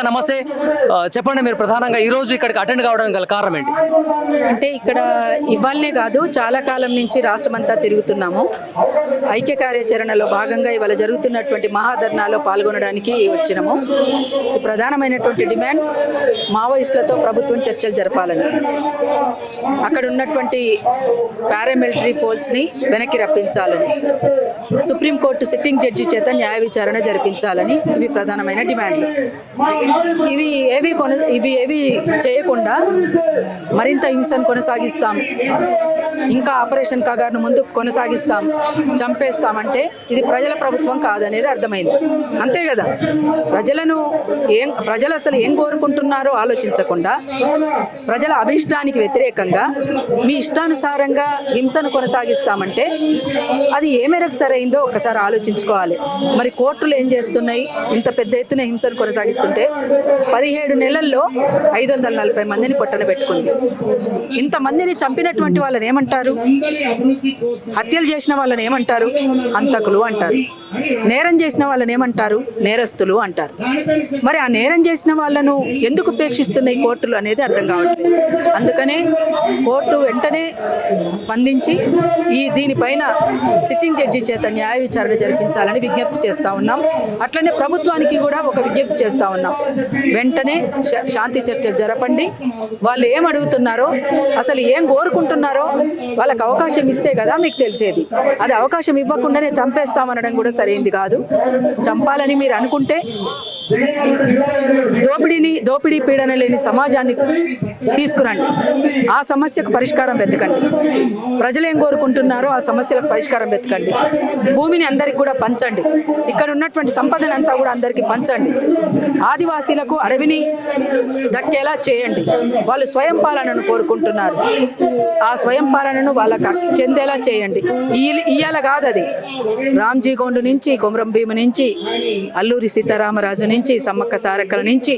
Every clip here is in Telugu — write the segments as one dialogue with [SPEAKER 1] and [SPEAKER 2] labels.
[SPEAKER 1] అక్క నమస్తే. చెప్పండి మీరు ప్రధానంగా ఈ రోజు ఇక్కడికి అటెండ్ కావడానికి గల కారణం ఏంటి?
[SPEAKER 2] అంటే ఇక్కడ ఇవాళనే కాదు చాలా కాలం నుంచి రాష్ట్రమంతా తిరుగుతున్నాము. ఐక్య కార్యాచరణలో భాగంగా ఇవాళ జరుగుతున్నటువంటి మహాధర్నాలో పాల్గొనడానికి వచ్చినాము. ప్రధానమైనటువంటి డిమాండ్ మావోయిస్టులతో ప్రభుత్వం చర్చలు జరపాలని. అక్కడ ఉన్నటువంటి పారామిలిటరీ ఫోర్స్ని వెనక్కి రప్పించాలని. సుప్రీంకోర్టు సిట్టింగ్ జడ్జి చేత న్యాయ విచారణ జరిపించాలని ఇవి ప్రధానమైన డిమాండ్లు. ఇవి ఏవి కొన ఇవి ఏవి చేయకుండా మరింత హింసను కొనసాగిస్తాం. ఇంకా ఆపరేషన్ కగార్ను ముందుకు కొనసాగిస్తాం. చంపేస్తామంటే ఇది ప్రజల ప్రభుత్వం కాదనేది అర్థమైంది. అంతే కదా? ప్రజలను ఏం ప్రజలు అసలు ఏం కోరుకుంటున్నారో ఆలోచించకుండా ప్రజల అభిష్టానికి వ్యతిరేకంగా మీ ఇష్టానుసారంగా హింసను కొనసాగిస్తామంటే అది ఏ మేరకు సరైందో ఒకసారి ఆలోచించుకోవాలి. మరి కోర్టులు ఏం చేస్తున్నాయి? ఇంత పెద్ద ఎత్తున హింసను కొనసాగిస్తుంటే పదిహేడు నెలల్లో ఐదు వందల నలభై మందిని పొట్టన పెట్టుకుంది. ఇంతమందిని చంపినటువంటి వాళ్ళని ఏమంటారు? హత్యలు చేసిన వాళ్ళని ఏమంటారు? అంతకులు అంటారు. నేరం చేసిన వాళ్ళని ఏమంటారు? నేరస్తులు అంటారు. మరి ఆ నేరం చేసిన వాళ్ళను ఎందుకు ఉపేక్షిస్తున్నాయి కోర్టులు అనేది అర్థం కావట్లేదు. అందుకనే కోర్టు వెంటనే స్పందించి ఈ దీనిపైన సిట్టింగ్ జడ్జి చేత న్యాయ విచారణ జరిపించాలని విజ్ఞప్తి చేస్తూ ఉన్నాం. అట్లనే ప్రభుత్వానికి కూడా ఒక విజ్ఞప్తి చేస్తూ ఉన్నాం. వెంటనే శాంతి చర్చలు జరపండి. వాళ్ళు ఏం అడుగుతున్నారో అసలు ఏం కోరుకుంటున్నారో వాళ్ళకి అవకాశం ఇస్తే కదా మీకు తెలిసేది. అది అవకాశం ఇవ్వకుండానే చంపేస్తామనడం కూడా సరైంది కాదు. చంపాలని మీరు అనుకుంటే దోపిడీని దోపిడీ పీడన లేని సమాజాన్ని తీసుకురండి. ఆ సమస్యకు పరిష్కారం వెతకండి. ప్రజలు ఏం కోరుకుంటున్నారో ఆ సమస్యలకు పరిష్కారం వెతకండి. భూమిని అందరికి కూడా పంచండి. ఇక్కడ ఉన్నటువంటి సంపదను అంతా కూడా అందరికీ పంచండి. ఆదివాసీలకు అడవిని దక్కేలా చేయండి. వాళ్ళు స్వయం పాలనను కోరుకుంటున్నారు. ఆ స్వయం పాలనను వాళ్ళకి చెందేలా చేయండి. ఇయ్యాల కాదు అది. రామ్జీ గోండు నుంచి కొమరం భీము నుంచి అల్లూరి సీతారామరాజు నుంచి సమ్మక్క సారక్కల నుంచి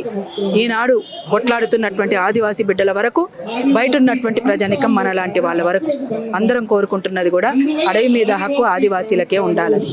[SPEAKER 2] ఈనాడు కొట్లాడుతున్నటువంటి ఆదివాసీ బిడ్డల వరకు బయట ఉన్నటువంటి ప్రజానికం మన లాంటి వాళ్ళ వరకు అందరం కోరుకుంటున్నది కూడా అడవి మీద హక్కు ఆదివాసీలకే ఉండాలని.